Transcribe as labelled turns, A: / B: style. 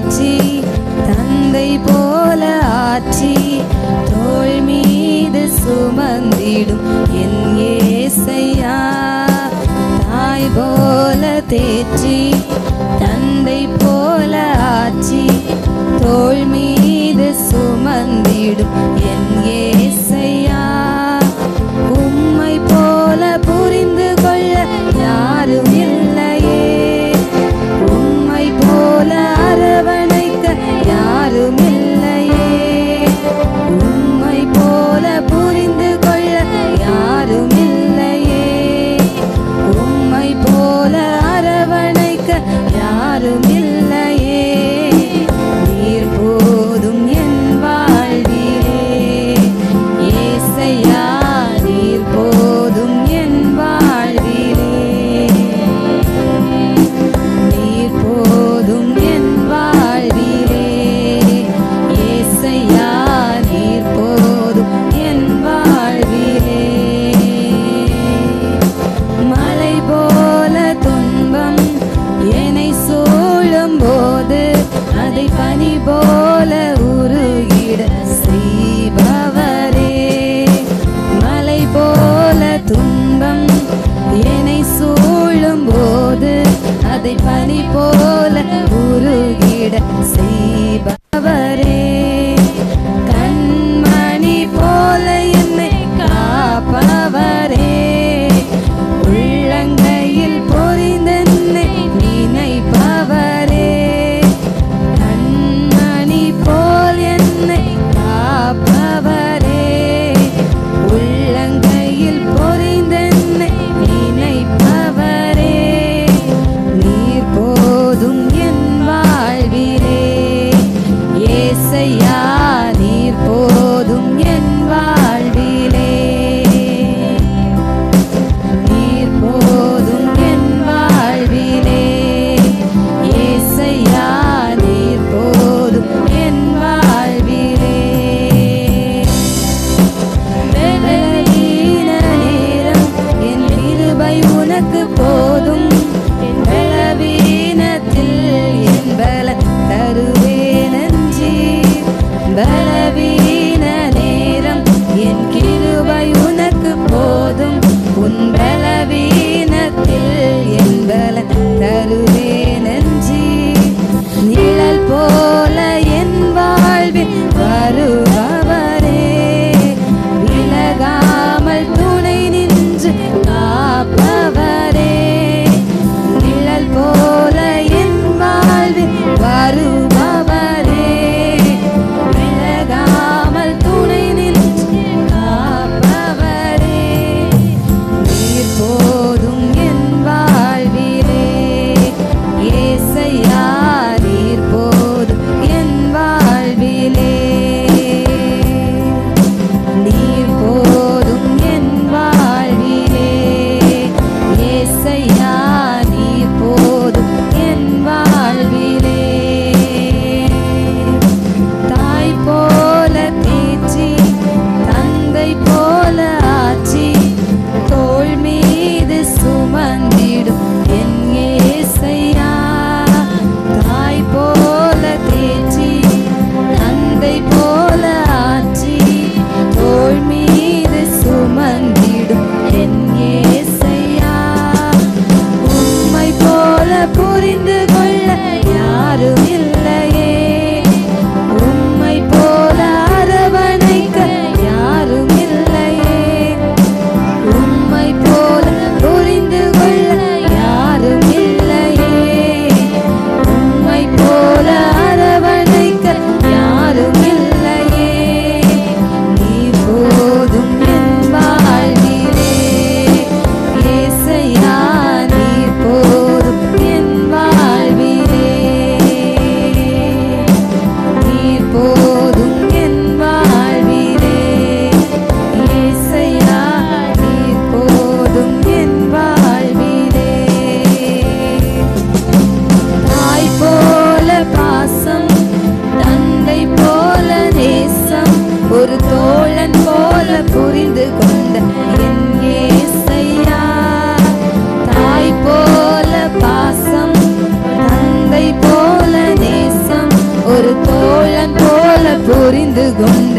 A: தேற்றி தந்தை போல ஆற்றி தோல் மீது சுமந்திடும் என் ஏசையா. தாய் போல தேற்றி தந்தை போல ஆற்றி தோல் மீது சுமந்திடும் என் got a million பாதை பனி போல உருகிட செய் ஒரு தோழன் போல புரிந்து கொண்ட என் ஏசையா. தாய் போல பாசம் தந்தை போல நேசம் ஒரு தோழன் போல புரிந்து கொண்ட